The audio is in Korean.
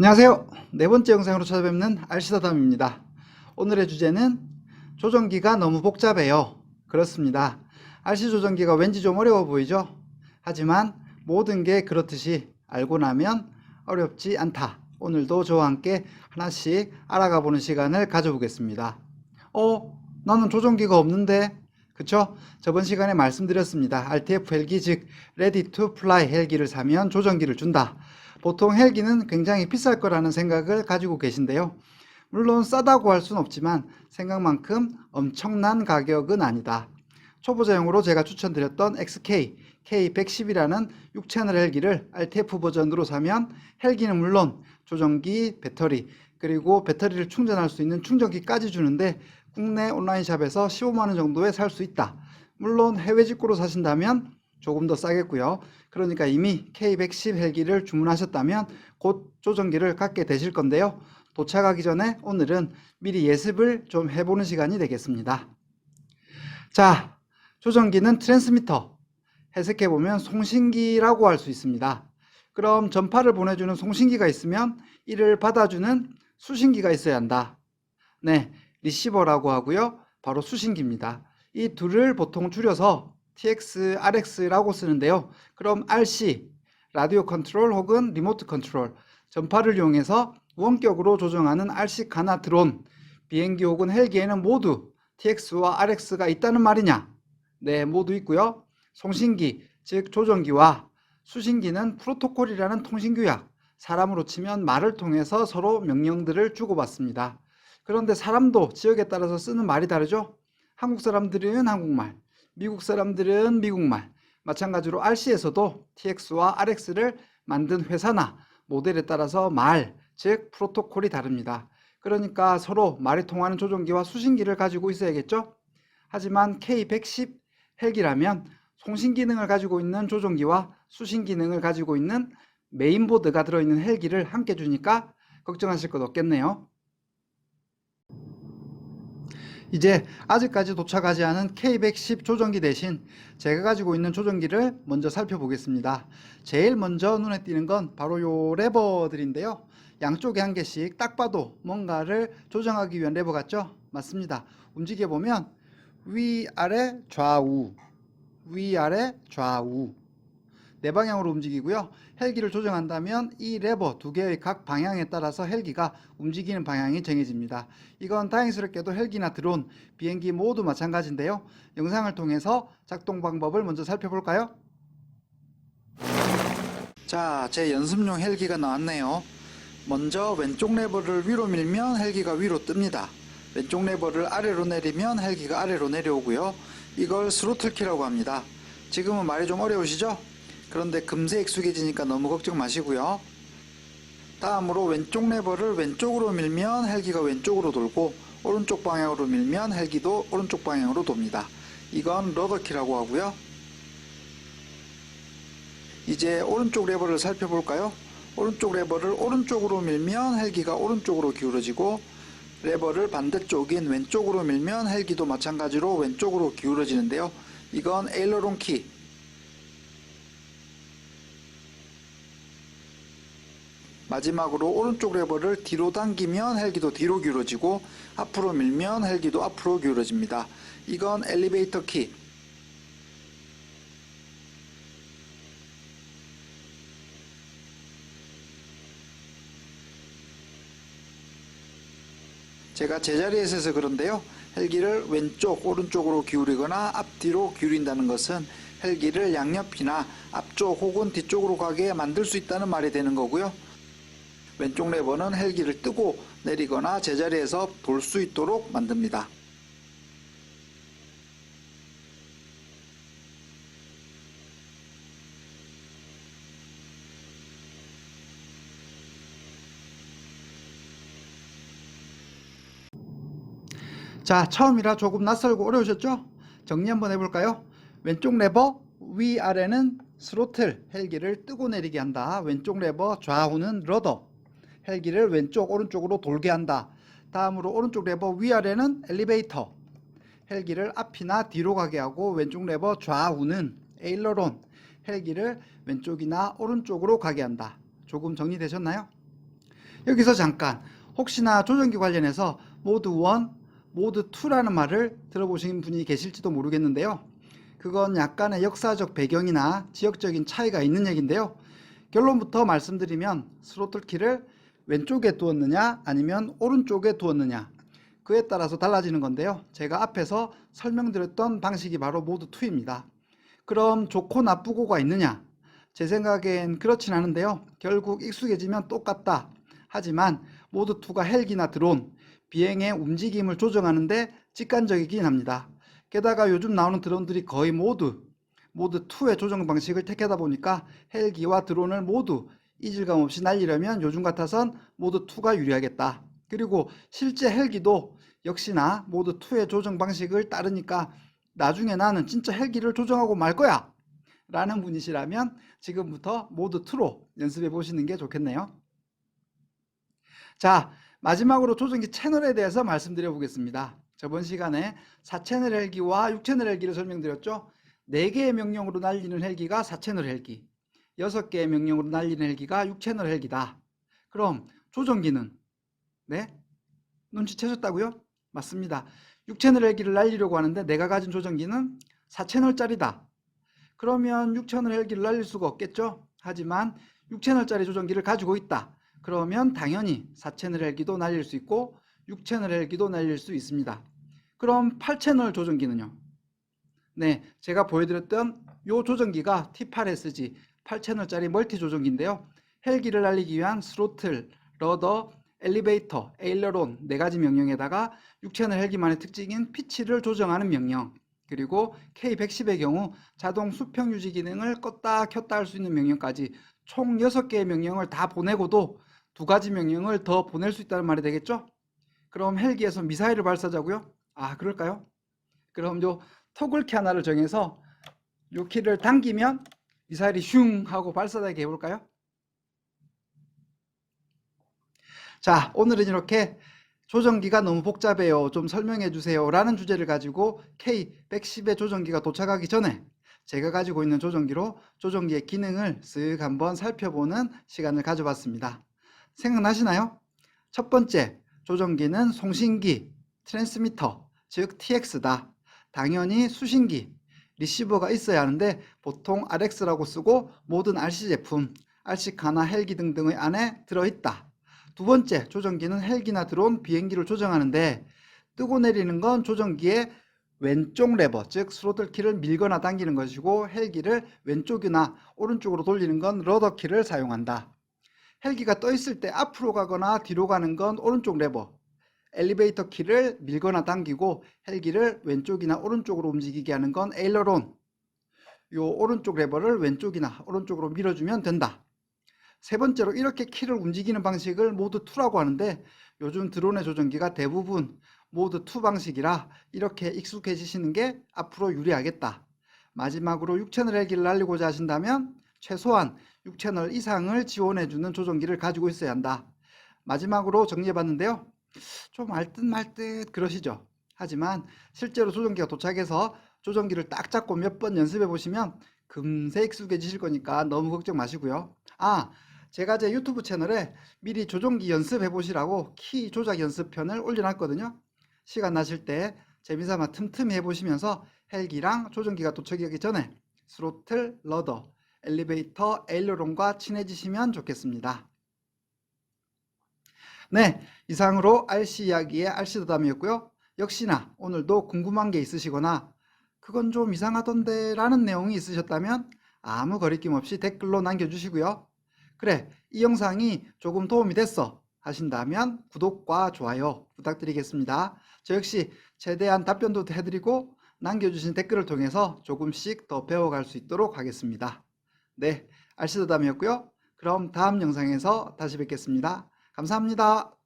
안녕하세요. 네 번째 영상으로 찾아뵙는 알시다담입니다. 오늘의 주제는 조정기가 너무 복잡해요. 그렇습니다. RC 조정기가 왠지 좀 어려워 보이죠? 하지만 모든 게 그렇듯이 알고 나면 어렵지 않다. 오늘도 저와 함께 하나씩 알아가 보는 시간을 가져보겠습니다. 어? 나는 조정기가 없는데? 그쵸? 저번 시간에 말씀드렸습니다. RTF 헬기 즉 Ready to Fly 헬기를 사면 조정기를 준다. 보통 헬기는 굉장히 비쌀 거라는 생각을 가지고 계신데요. 물론 싸다고 할 수는 없지만 생각만큼 엄청난 가격은 아니다. 초보자용으로 제가 추천드렸던 XK K110이라는 6채널 헬기를 RTF 버전으로 사면 헬기는 물론 조정기, 배터리, 그리고 배터리를 충전할 수 있는 충전기까지 주는데 국내 온라인샵에서 15만원 정도에 살 수 있다. 물론 해외 직구로 사신다면 조금 더 싸겠고요. 그러니까 이미 K110 헬기를 주문하셨다면 곧 조정기를 갖게 되실 건데요. 도착하기 전에 오늘은 미리 예습을 좀 해보는 시간이 되겠습니다. 자, 조정기는 트랜스미터, 해석해보면 송신기라고 할 수 있습니다. 그럼 전파를 보내주는 송신기가 있으면 이를 받아주는 수신기가 있어야 한다. 네, 리시버라고 하고요. 바로 수신기입니다. 이 둘을 보통 줄여서 TX, RX라고 쓰는데요. 그럼 RC, 라디오 컨트롤 혹은 리모트 컨트롤, 전파를 이용해서 원격으로 조정하는 RC 가나 드론, 비행기 혹은 헬기에는 모두 TX와 RX가 있다는 말이냐? 네, 모두 있고요. 송신기, 즉 조정기와 수신기는 프로토콜이라는 통신규약, 사람으로 치면 말을 통해서 서로 명령들을 주고받습니다. 그런데 사람도 지역에 따라서 쓰는 말이 다르죠? 한국 사람들은 한국말, 미국 사람들은 미국말, 마찬가지로 RC에서도 TX와 RX를 만든 회사나 모델에 따라서 말, 즉 프로토콜이 다릅니다. 그러니까 서로 말이 통하는 조종기와 수신기를 가지고 있어야겠죠? 하지만 K110 헬기라면 송신 기능을 가지고 있는 조종기와 수신 기능을 가지고 있는 메인보드가 들어있는 헬기를 함께 주니까 걱정하실 것 없겠네요. 이제 아직까지 도착하지 않은 K110 조정기 대신 제가 가지고 있는 조정기를 먼저 살펴보겠습니다. 제일 먼저 눈에 띄는 건 바로 요 레버들인데요. 양쪽에 한 개씩 딱 봐도 뭔가를 조정하기 위한 레버 같죠? 맞습니다. 움직여 보면 위아래 좌우 위아래 좌우 네 방향으로 움직이고요. 헬기를 조정한다면 이 레버 두 개의 각 방향에 따라서 헬기가 움직이는 방향이 정해집니다. 이건 다행스럽게도 헬기나 드론, 비행기 모두 마찬가지인데요. 영상을 통해서 작동 방법을 먼저 살펴볼까요? 자, 제 연습용 헬기가 나왔네요. 먼저 왼쪽 레버를 위로 밀면 헬기가 위로 뜹니다. 왼쪽 레버를 아래로 내리면 헬기가 아래로 내려오고요. 이걸 스로틀 키라고 합니다. 지금은 말이 좀 어려우시죠? 그런데 금세 익숙해지니까 너무 걱정 마시고요. 다음으로 왼쪽 레버를 왼쪽으로 밀면 헬기가 왼쪽으로 돌고 오른쪽 방향으로 밀면 헬기도 오른쪽 방향으로 돕니다. 이건 러더키라고 하고요. 이제 오른쪽 레버를 살펴볼까요? 오른쪽 레버를 오른쪽으로 밀면 헬기가 오른쪽으로 기울어지고 레버를 반대쪽인 왼쪽으로 밀면 헬기도 마찬가지로 왼쪽으로 기울어지는데요. 이건 에일러론 키. 마지막으로 오른쪽 레버를 뒤로 당기면 헬기도 뒤로 기울어지고 앞으로 밀면 헬기도 앞으로 기울어집니다. 이건 엘리베이터 키. 제가 제자리에 서서 그런데요. 헬기를 왼쪽, 오른쪽으로 기울이거나 앞뒤로 기울인다는 것은 헬기를 양옆이나 앞쪽 혹은 뒤쪽으로 가게 만들 수 있다는 말이 되는 거고요. 왼쪽 레버는 헬기를 뜨고 내리거나 제자리에서 돌 수 있도록 만듭니다. 자, 처음이라 조금 낯설고 어려우셨죠? 정리 한번 해볼까요? 왼쪽 레버, 위아래는 스로틀, 헬기를 뜨고 내리게 한다. 왼쪽 레버, 좌우는 러더, 헬기를 왼쪽, 오른쪽으로 돌게 한다. 다음으로 오른쪽 레버 위아래는 엘리베이터, 헬기를 앞이나 뒤로 가게 하고 왼쪽 레버 좌우는 에일러론, 헬기를 왼쪽이나 오른쪽으로 가게 한다. 조금 정리되셨나요? 여기서 잠깐 혹시나 조정기 관련해서 모드 1, 모드 2라는 말을 들어보신 분이 계실지도 모르겠는데요. 그건 약간의 역사적 배경이나 지역적인 차이가 있는 얘기인데요. 결론부터 말씀드리면 스로틀 키를 왼쪽에 두었느냐 아니면 오른쪽에 두었느냐 그에 따라서 달라지는 건데요. 제가 앞에서 설명드렸던 방식이 바로 모드 2입니다. 그럼 좋고 나쁘고가 있느냐? 제 생각엔 그렇진 않은데요. 결국 익숙해지면 똑같다. 하지만 모드 2가 헬기나 드론, 비행의 움직임을 조정하는데 직관적이긴 합니다. 게다가 요즘 나오는 드론들이 거의 모두 모드 2의 조정 방식을 택하다 보니까 헬기와 드론을 모두 이질감 없이 날리려면 요즘 같아선 모드 2가 유리하겠다. 그리고 실제 헬기도 역시나 모드 2의 조정 방식을 따르니까 나중에 나는 진짜 헬기를 조정하고 말 거야. 라는 분이시라면 지금부터 모드 2로 연습해 보시는 게 좋겠네요. 자, 마지막으로 조정기 채널에 대해서 말씀드려 보겠습니다. 저번 시간에 4채널 헬기와 6채널 헬기를 설명드렸죠. 4개의 명령으로 날리는 헬기가 4채널 헬기, 6개의 명령으로 날리는 헬기가 6채널 헬기다. 그럼 조정기는 네? 눈치채셨다고요? 맞습니다. 6채널 헬기를 날리려고 하는데 내가 가진 조정기는 4채널짜리다. 그러면 6채널 헬기를 날릴 수가 없겠죠? 하지만 6채널짜리 조정기를 가지고 있다. 그러면 당연히 4채널 헬기도 날릴 수 있고 6채널 헬기도 날릴 수 있습니다. 그럼 8채널 조정기는요? 네, 제가 보여드렸던 이 조정기가 T8SG 8채널짜리 멀티 조정기인데요. 헬기를 날리기 위한 스로틀, 러더, 엘리베이터, 에일러론 네 가지 명령에다가 6채널 헬기만의 특징인 피치를 조정하는 명령 그리고 K110의 경우 자동 수평 유지 기능을 껐다 켰다 할 수 있는 명령까지 총 6개의 명령을 다 보내고도 두 가지 명령을 더 보낼 수 있다는 말이 되겠죠? 그럼 헬기에서 미사일을 발사하자고요? 아 그럴까요? 그럼 요 토글키 하나를 정해서 요 키를 당기면 미사일이 슝 하고 발사되게 해볼까요? 자, 오늘은 이렇게 조정기가 너무 복잡해요. 좀 설명해 주세요. 라는 주제를 가지고 K110의 조정기가 도착하기 전에 제가 가지고 있는 조정기로 조정기의 기능을 쓱 한번 살펴보는 시간을 가져봤습니다. 생각나시나요? 첫 번째, 조정기는 송신기, 트랜스미터, 즉 TX다. 당연히 수신기, 리시버가 있어야 하는데 보통 RX라고 쓰고 모든 RC 제품, RC카나 헬기 등등의 안에 들어있다. 두 번째, 조정기는 헬기나 드론, 비행기를 조정하는데 뜨고 내리는 건 조정기의 왼쪽 레버, 즉 스로틀 키를 밀거나 당기는 것이고 헬기를 왼쪽이나 오른쪽으로 돌리는 건 러더 키를 사용한다. 헬기가 떠 있을 때 앞으로 가거나 뒤로 가는 건 오른쪽 레버, 엘리베이터 키를 밀거나 당기고 헬기를 왼쪽이나 오른쪽으로 움직이게 하는 건 에일러론. 요 오른쪽 레버를 왼쪽이나 오른쪽으로 밀어주면 된다. 세 번째로 이렇게 키를 움직이는 방식을 모드 2라고 하는데 요즘 드론의 조정기가 대부분 모드 2 방식이라 이렇게 익숙해지시는 게 앞으로 유리하겠다. 마지막으로 6채널 헬기를 날리고자 하신다면 최소한 6채널 이상을 지원해주는 조정기를 가지고 있어야 한다. 마지막으로 정리해봤는데요. 좀 알듯 말듯 그러시죠. 하지만 실제로 조정기가 도착해서 조정기를 딱 잡고 몇 번 연습해 보시면 금세 익숙해지실 거니까 너무 걱정 마시고요. 아, 제가 제 유튜브 채널에 미리 조종기 연습해 보시라고 키 조작 연습편을 올려놨거든요. 시간 나실 때 재미삼아 틈틈이 해보시면서 헬기랑 조종기가 도착하기 전에 스로틀, 러더, 엘리베이터, 에일러론과 친해지시면 좋겠습니다. 네, 이상으로 RC 이야기의 RC 더담이었고요. 역시나 오늘도 궁금한 게 있으시거나 그건 좀 이상하던데 라는 내용이 있으셨다면 아무 거리낌 없이 댓글로 남겨주시고요. 그래, 이 영상이 조금 도움이 됐어 하신다면 구독과 좋아요 부탁드리겠습니다. 저 역시 최대한 답변도 해드리고 남겨주신 댓글을 통해서 조금씩 더 배워갈 수 있도록 하겠습니다. 네, 알시더담이었고요. 그럼 다음 영상에서 다시 뵙겠습니다. 감사합니다.